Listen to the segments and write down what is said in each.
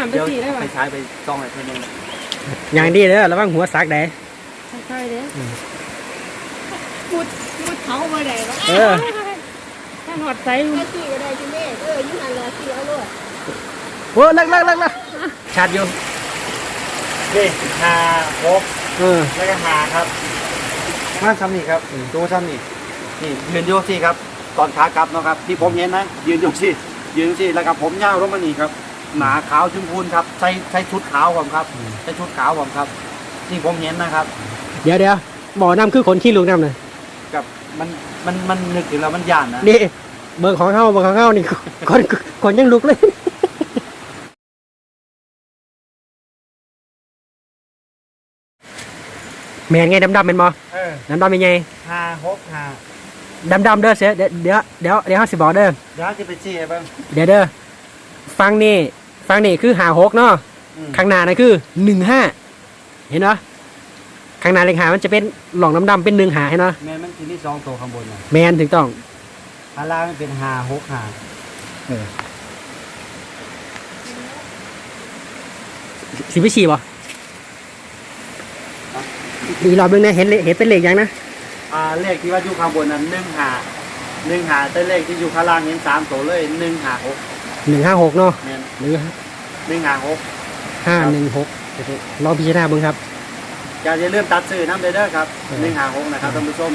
น้ำไปเดี๋ยวสีได้ป่ะไปใช้ไปซ่องอะไรเพื่อนนึงอย่างดีเด้อระวังหัวซักได้ค่อยๆเด้อมุดมุดเขาบ่ได้หรอกเออถ้าหอดใจแค่ขี่ก็ได้จิแม่เอออยู่หันละขี่เอาเลยโอ้ลักลักลักลักชาร์จอยู่นี่หาหกเออแล้วก็หาครับมาซ้ำนี่ครับดูซ้ำนี่นี่ยืนโยกซี่ครับ ตอนขากลับเนาะครับ ที่ผมเห็นนะยืนโยกซี่ยืนซี่แล้วก็ผมยาวลงมานี่ครับ หนาขาวชมพูนครับใส่ใส่ชุดขาวผมครับใส่ชุดขาวผมครับ ที่ผมเห็นนะครับ เดี๋ยวเดี๋ยวบ่อน้ำคือขนขี้ลูกน้ำเลยกับมันมันมันนึกถึงแล้วมันย่านนะนี่เบอร์ของเฮาเบอร์ของเฮานี่คนคนยังลุกเลยแมนไงดำดำๆเป็นบ่เออดำดำเป็นไงหาหกหาดำดำๆเด้อเสียเดี๋ยวเดี๋ยวเดี๋ยวเดี๋ยวเฮาสิบอกเด้อเดี๋ยวจะไปซี่ให้เบ้างเดี๋ยวเด้อฟังนี่ ฟังนี่คือหาหกเนาะอืมข้างหน้านั่นคือหนึ่งห้าเห็นปะข้างหน้าเลขหามันจะเป็นหล่องดำๆเป็นหนึ่งหาเห็นปะแม่นมันทีนี่สองตัวข้างบนน่ะแมนถูกต้องข้างล่างมันเป็นหาหกหาสิบวิชีบ่อีกรอบนึงนะเห็นเลขเห็นเป็นเลขยังนะอ่าเลขที่ว่าอยู่ข้างบนนั้นหนึ่งหาหนึ่งหาแต่เลขที่อยู่ข้างล่างเห็นสามตัวเลยหนึ่งหาหกหนึ่งห้าหกเนาะแม่นหรือ หนึ่งหาหกห้าหนึ่งหกลองพิจารณาเบิ่งครับอย่าจะเริ่าลืมตัดซื้อน้ำเด้อเด้อครับเออหนึ่งหาหกนะครับท่านผู้ชม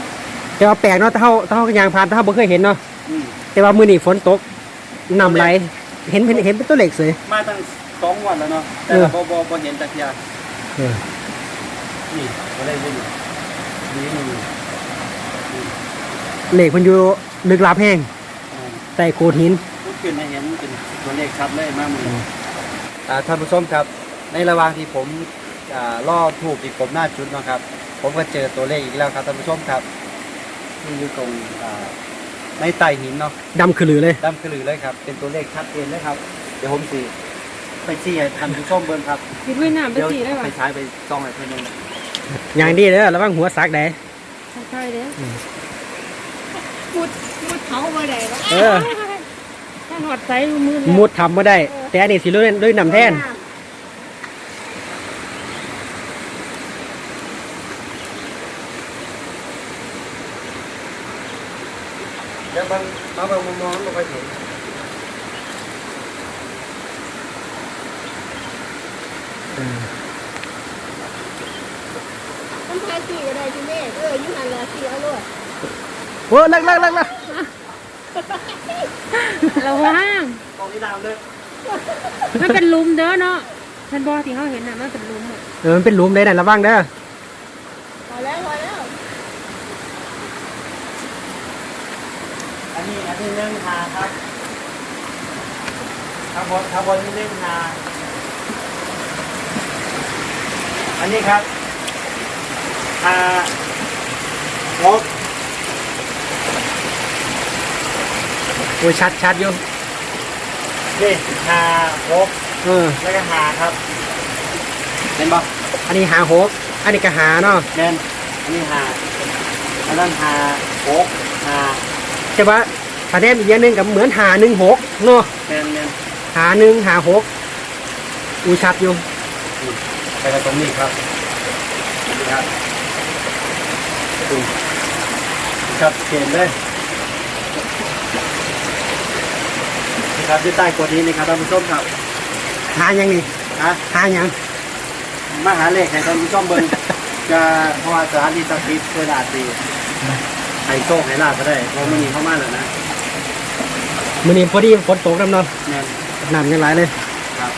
แต่ว่าแปลกเนาะถ้าเฮาถ้าเฮาก็ยางพานถ้าเฮาบ่เคยเห็นเนาะอืมแต่ว่ามื้อนี้ฝนตกน้ำไหลเห็นเห็นเห็นเป็นตัวเลขเสยมาตั้งสองวันแล้วเนาะแต่เออเราบ่บ่บ่เห็นตะเกียบเออนี่ก็เลยบ่อยู่นี่นี่นี่เลขมันอยู่ลึกลับแห้งอ่าใต้โขดหินพูดขึ้นให้เห็นเป็นตัวเลขชัดเลยมากมืออืมอ่า ท่านผู้ชมครับ ในระหว่างที่ผมอ่าล่อถูกที่ผมหน้าจุดเนาะครับ ผมก็เจอตัวเลขอีกแล้วครับท่านผู้ชมครับที่อยู่ตรงอ่าในใต้หินเนาะดำคือหรือเลยดำกระลือเลยครับ เป็นตัวเลขชัดเจนเลยครับ เดี๋ยวผมสีไปซี่ให้ท่านผู้ชมเบิ่งครับคิดไว้น้ำไปเดี๋ยวสีได้ป่ะไปใช้ไปซ่องให้เพื่อนนึงอย่างดีเด้อระวังหัวซักได้ค่อยๆเด้อมุดมุดเขาบ่ได้หรอ กเออถ้าหอดใจมือมุดทำบ่ได้ แต่อันนี้สิด้วยด้วยน้ำแทนเดี๋ยวบางมาบางมุมมองไม่ค่อยเห็นมันแค่ขี่ก็ได้จิแม่เอออยู่หันละขี่เอาเลยโอ้ลักลักลักลัก ระวังกองที่ดาวเลยมันเป็นหลุมเด้อเนาะท่านบอกที่เขาเห็นน่ะมันเป็นหลุมอะเออมันเป็นหลุมเลยนะระวังเด้อพอแล้วพอแล้วอันนี้อันนี้เรื่องหาครับข้างบนข้างบนนี่เรื่องหาอันนี้ครับหาหก อ้ยชัดชัดอยู่นี่หาหกเออแล้วก็หาครับเห็นปะอันนี้หาหกอันนี้ก็หาเนาะแมนอันนี้หาอันนั้นหาหกหาแต่ว่าประเด็นอีกอย่างหนึงกับเหมือนหาหนึ่งหกเนาะแมนแมนหาหนึ่งหาหกอุ้ยชัดอยู่ไปกันตรงนี้ครับนี่ครับดูชัดเจนเลย ครับที่ใต้กดนี้นี่ครับท่านผู้ชมครับหายังนี่ฮะหายังมาหาเลขให้ท่านผู้ชมเบิ่งจะเพราะว่าสถานที่ศักดิ์สิทธิ์เวลาตีให้โชคให้ลาบก็ได้เพราะมันนี่เข้ามาแล้วนะมื้อนี้พอดีฝนตกน้ำเนาะแม่นน้ำยังไหลเลยครับ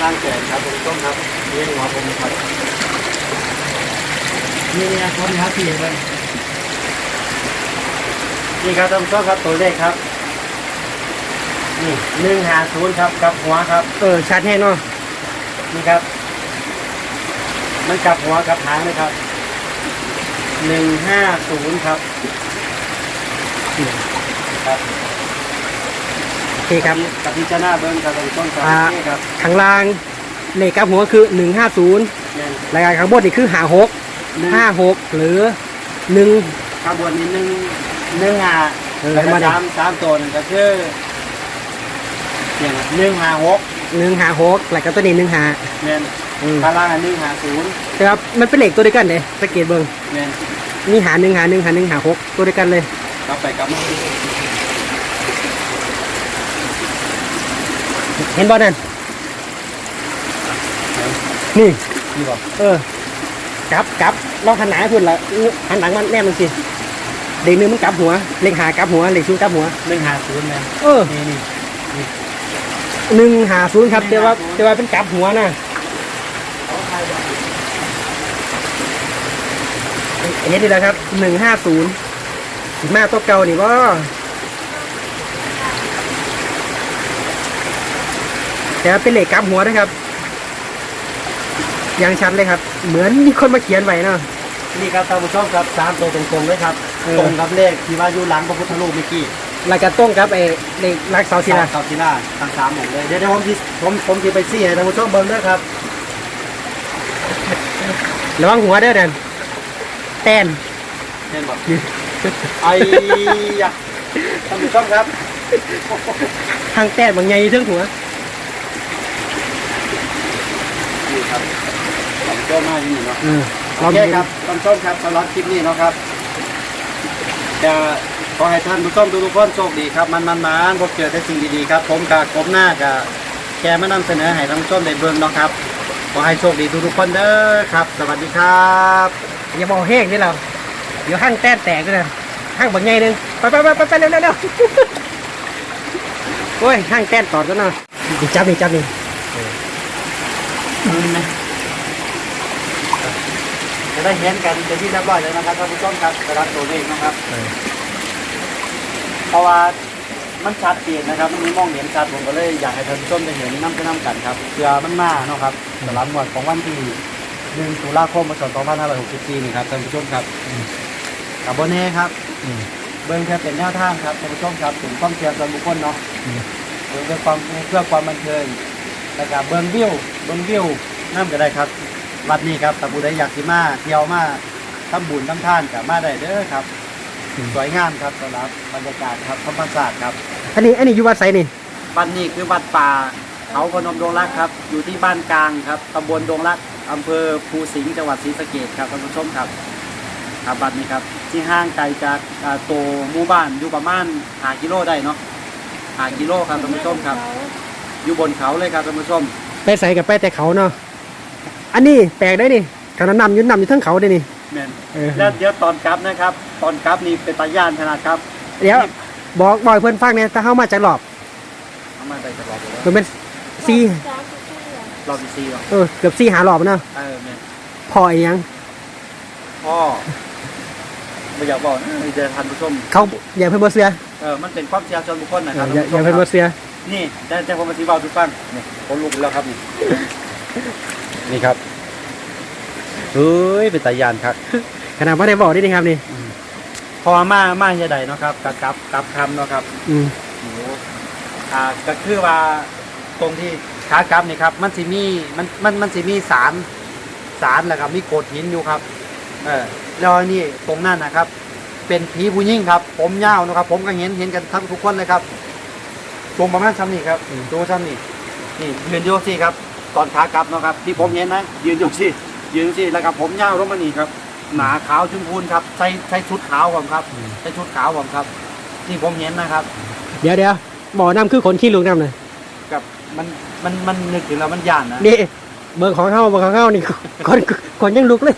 สร้างแสนครับท่านผู้ชมครับนี่หัวผมครับนี่นี่ครับนี่ครับพี่เลยนี่ครับท่านผู้ชมครับตัวเลขครับ นี่หนึ่งหาศูนย์ครับกับหัวครับ เออชัดแห้งเนาะนี่ครับ มันกลับหัวกลับหางเลยครับหนึ่งห้าศูนย์ครับครับโอเคครับ กับพิจารณาเบิ้งครับท่านผู้ชมครับอ่า นี่ครับข้างล่างเลขกับหัวคือหนึ่งห้าศูนย์เนี่ยรายการข้างบนนี่คือหาหกหนึ่งห้าหกหรือหนึ่ง ขบวนนี้หนึ่งหนึ่งหาเออแล้วก็มาดิ สามสามตัวนึงก็คือ เนี่ยนะหนึ่งหาหกหนึ่งหาหกแล้วก็ตัวนี้หนึ่งหาแมนอืมข้างล่างอันหนึ่งหาศูนย์แต่ว่ามันเป็นเหล็กตัวเดียวกันเลยสังเกตเบิ่งแมนมีหาหนึ่งหาหนึ่งหาหนึ่งหาหกตัวเดียวกันเลย กลับไปกลับมาเห็นบ่นั่นนี่ นี่บอกเออกลับกลับลองหันหนาให้พุ่นละหันหลังมันแนบมันสิเด็กหนึงมันกลับหัว เล็กหากลับหัวเล็กชูกลับหัว หนึ่งหาศูนย์แมนเออ นี่นี่ หนึ่งหาศูนย์ครับแต่ว่าแต่ว่าเป็นกลับหัวนะอันนี้ดีแล้วครับหนึ่งห้าศูนย์มาตัวเก่านี่ว่าแต่ว่าเป็นเหล็กกลับหัวนะครับยังชัดเลยครับ เหมือนมีคนมาเขียนไว้เนาะนี่ครับท่านผู้ชมครับสามตัวตรงๆเลยครับเออตรงกับเลขที่ว่าอยู่หลังพระพุทธรูปเมื่อกี้ ลายกระต้งครับไอ้เหล็กลักเสาศิลาเสาศิลาทั้งสามหมดเลยเดี๋ยวเดี๋ยวผมสิผมผมจะไปซี่ให้ท่านผู้ชมเบิ่งด้วยครับระวังหัวเด้อเด่นแตนเห็นบอกไอ้ยะท่านผู้ชมครับทางแตนบางใหญ่เทั้งหัวนี่ครับท่านผู้ชมมาอยู่นี่เนาะเออโอเคครับท่านผู้ชมครับสำหรับคลิปนี้เนาะครับจะ ขอให้ท่านผู้ชมทุกๆคนโชคดีครับ มันมันมันพบเจอแต่สิ่งดีๆครับ ผมกับกบหน้ากับแกมานำเสนอให้ท่านผู้ชมได้เบิ่งเนาะครับขอให้โชคดีทุกๆคนเด้อครับ สวัสดีครับอย่าบอกแห้งนี่เราเดี๋ยวห้างแต้นแตกด้วยนะห้างบางใหญ่หนึงไปไปไปไปไปเร็วเร็วเร็วโอ้ยห้างแต้นตอดก็เนาะนี่จับนี่จับนี่มือไหมจะได้เห็นกันเป็นที่เรียบร้อยแล้วนะครับท่านผู้ชมครับสำหรับตัวเลขนะครับ เพราะว่ามันชัดเจนนะครับมันมีมองเห็นชัดผมก็เลยอยากให้ท่านผู้ชมได้เห็นน้ำจะน้ำกันครับเพื่อมันมาเนาะครับสำหรับงวดของวันที่หนึ่งตุลาคมพศ2564นี่ครับท่านผู้ชมครับกับโบเน่ครับเบิ้งแค่เป็นแนวทางครับท่านผู้ชมครับถึงความเชื่อส่วนบุคคลเนาะเบิ้งเพื่อความเพื่อความบันเทิงแล้วก็เบิ้งวิวเบิ้งวิวน้ำก็ได้ครับวัดนี้ครับถ้าผู้ใดอยากสิมาเที่ยวมาทำบุญทำทานกับมาได้เด้อครับ สวยงามครับสำหรับบรรยากาศครับธรรมศาสตร์ครับ อันนี้อันนี้อยู่วัดไสนี่วัดนี้คือวัดป่าเขาพนมดงรักครับ อยู่ที่บ้านกลางครับตำบลดงรักอำเภอภูสิงห์จังหวัดศรีสะเกษครับท่านผู้ชมครับครับวัดนี้ครับ ที่ห่างไกลจากอ่าตัวหมู่บ้านอยู่ประมาณหากิโลได้เนาะหากิโลครับท่านผู้ชมครับ อยู่บนเขาเลยครับท่านผู้ชม ไปใส่กับไปแต่เขาเนาะอันนี้แปลกได้นี่เขานำอยืนนำอยู่ทั้งเขาเลยนี่ แม่นเออแล้วเดี๋ยวตอนกลับนะครับ ตอนกลับนี่เป็นตาย่านขนาดครับเดี๋ยวบอกบอกให้เพื่อนฟังเนี่ยถ้าเข้ามาจากหลอบเอามาได้ตลอดเลยมันเป็นสี่รอบที่สี่หรอเออเกือบสี่หาหลอบเนาะเออแม่นพออีกยังพ่อไม่อยากบอกนะเดี๋ยวท่านผู้ชมเขาอย่าเพิ่นบ่เสือเออมันเป็นความเชื่อส่วนบุคคลนะเอครัอบอย่าอย่าท่านเพิ่นผู้ชมคบ่รับเสือนี่แต่แต่ผมมาทีเบาทุกฟังนี่ผมลุกแล้วครับนี่นี่ครับ เฮ้ยเป็นตายานครับขนาดบ่ได้บอกได้นี่ครับนี่พอมามาเฮียใดเนาะครับกับกับกับคำเนาะครับ อืมโอ้โหอ่าก็คือว่าตรงที่ขากลับนี่ครับ มันสิมีมันมันมันสิมีสารสารแหละครับมีโกดหินอยู่ครับ เออแล้วอันนี่ตรงนั้นนะครับ เป็นผีผู้หญิงครับ ผมยาวนะครับ ผมก็เห็นเห็นกันทั้งทุกคนเลยครับตรงประมาณซ้ำนี่ครับตรงซ้ำนี่นี่ยืนโยซี่ครับ ตอนขากลับเนาะครับที่ผมเห็นนะยืนโยซี่ ยืนซี่แล้วก็ผมยาวลงมานี่ครับ หนาขาวชมพูนครับใส่ใส่ชุดขาวผมครับใส่ชุดขาวผมครับ ที่ผมเห็นนะครับ เดี๋ยวเดี๋ยวบอกน้ำคือคนขี้ลูกน้ำเลยกับมันมันมันนึกถึงแล้วมันย่านนะนี่เบอร์ของเขาเบอร์ของเขานี่คนคนยังลุกเลย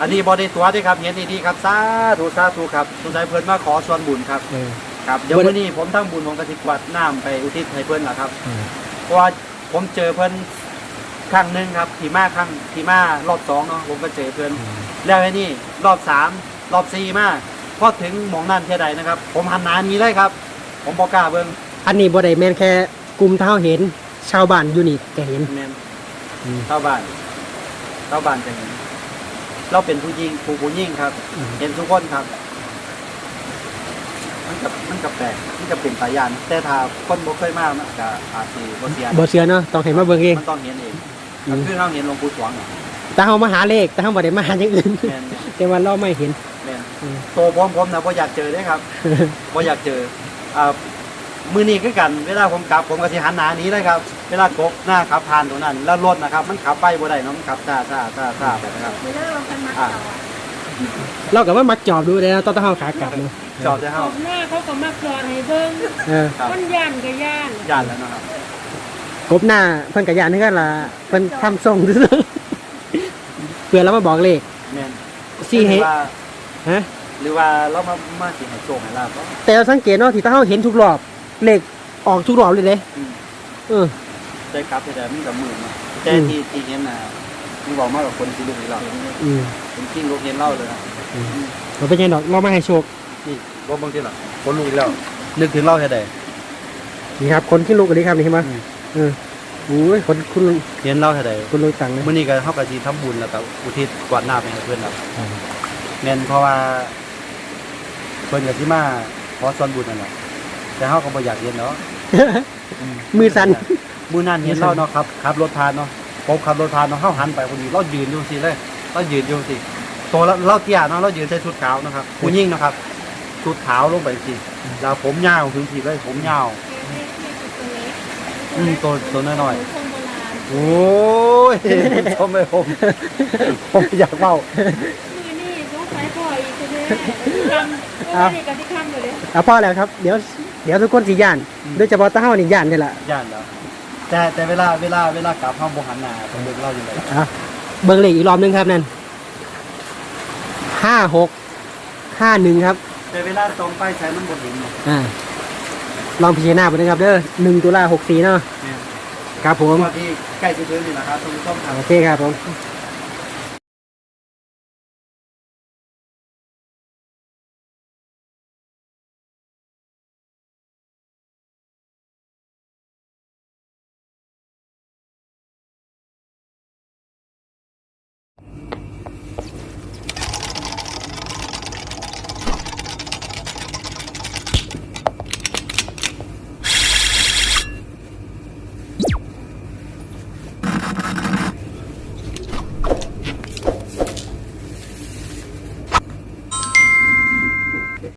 อันนี้บอได้ตัวด้วยครับเห็นดีๆครับสาธุสาธุครับสงสัยเพิ่นมาขอส่วนบุญครับเออครับเดี๋ยววันวันนี้ผมทั้งบุญผมกระติกวัดน้ำไปอุทิศให้เพิ่นล่ะครับเออเพราะว่าผมเจอเพิ่น ครั้งหนึ่งครับขี่มาครั้งขี่มารอบสองเนาะผมก็เจอเพิ่นแล้วไอ้นี่รอบสามรอบสี่มาพอถึงหมองนั่นเท่าใดนะครับ ผมหันหน้าหนี้เลยครับ ผมบอกกล้าเบิ่งอันนี้บ่ได้แม่นแค่กลุ่มเท่าเห็น ชาวบ้านอยู่นี่ก็เห็นแม่นอืมชาวบ้านชาวบ้านจะเห็นเราเป็นผู้หญิงผู้ผู้หญิงครับอืมเห็นทุกคนครับ มันกับมันกับแปลกมันกับเป็นตายานแต่ถ้าคนบ่เคยมามันก็อาจสิบ่เสียบ่เสือเนาะต้องเห็นมาเบิ่งเองมันต้องเห็นเองอื ก็มคือเราเห็นหลวงปู่สวงอะแต่เฮามาหาเลขแต่เฮาบ่ได้มาหาอย่างอื่น แม่นแต่ว่าเราไม่เห็น แม่นอืมตัวผมผมนะบ่อยากเจอเด้ครับบ่อยากเจออ่ามือนี้คือกันเวลาผมกลับผมก็สิหันหน้าหนี้เลยครับ เวลากบหน้าขับผ่านตรงนั้น แล้วรถนะครับ มันขับไปบ่ได้เนาะมันขับซ่าซ่าซ่าซ่าไปนะครับไม่ได้เราคันมาอ่าต่อเรากับว่ามักจอบดูเลยนะตอนต้องเข้าขากลับเนาะจอดได้ตเฮาบหน้าเขาก็มาจอดให้เบิ่งเออครับมันย่านก็ย่านย่านแล้วเนาะครับ กบหน้าเพิ่นกระยานนี่ก็ละเพิ่นทำทรงซื่อๆเพื่อเรามาบอกเลขแม่นสี่เฮหรือว่าฮะ หรือว่าเรามามาสิให้โชคให้ลาบบ่ แต่เราสังเกตเนาะที่ถ้าเราเห็นทุกรอบเลขออกทุกรอบเลยเลยอืม เออได้ครับแต่มันก็มืดเนาะแต่อืม ที่ที่เห็นน่ะมึงบอกมากับคนที่ลูกให้เราอืมเป็นกิ้งลูกเห็นเล่าเลยนะเราเป็นยังดอกเรามาให้โชคนี่บ่บางทีล่ะคนลูกอีกแล้วนึกถึงเล่าแค่ใด นี่ครับคนขึ้นลูกกันนี้ครับนี่เห็นไหมอืม เออโอ้ยคนคุณเห็นเล่าแค่ใดคุณลุยตังค์เลยมื่อนี้ก็เขาก็สิทำบุญแล้วก็อุทิศกวาดน้าไปให้เพื่อนครับอืมแม่นเพราะว่าเพิ่นก็สิมาขอส่วนบุญนั่นแหละแต่เขาก็บ่อยากเห็นเนาะมือสั่นมื้อนั้นเห็นเราเนาะครับขับรถผ่านเนาะผมขับรถผ่านเนาะเฮาหันไปพอดีเรายืนอยู่สิเลยเรายืนอยู่สิตัวเราเราเตี้ยเนาะเรายืนใส่ชุดขาวเนาะครับผู้หญิงเนาะครับชุดขาวลงไปสิแล้วผมยาวถึงสิเลยผมยาว อืมตัวตัวน้อยๆคนโบราณโอ้ยทำไมผมผมอยากเล่ามือนี่สงสัยพ่ออีกใช่ไหมคำโอ้ยนี่ก็สิคำเลยเด้เอาพ่อแล้วครับเดี๋ยวเดี๋ยวทุกคนสิย่านโดยเฉพาะตาเฮานี่ย่านนี่แหละย่านแล้วแต่แต่เวลาเวลาเวลากลับห้องบหันหน้าผมเบิกเล่าอยู่เลยอะเบิ่งเลขอีกรอบหนึงครับนั่นห้าหกห้าหนึ่งครับแต่เวลาตรงไปใช้มันบนเห็นเนาะอ่า ลองพิจารณาไปนะครับเด้อหนึ่งตุลาหกสี่เนาะเนี่ยครับผมพอที่ใกล้จะถึงนี่นะครับทุกท่านครับโอเคครับผมค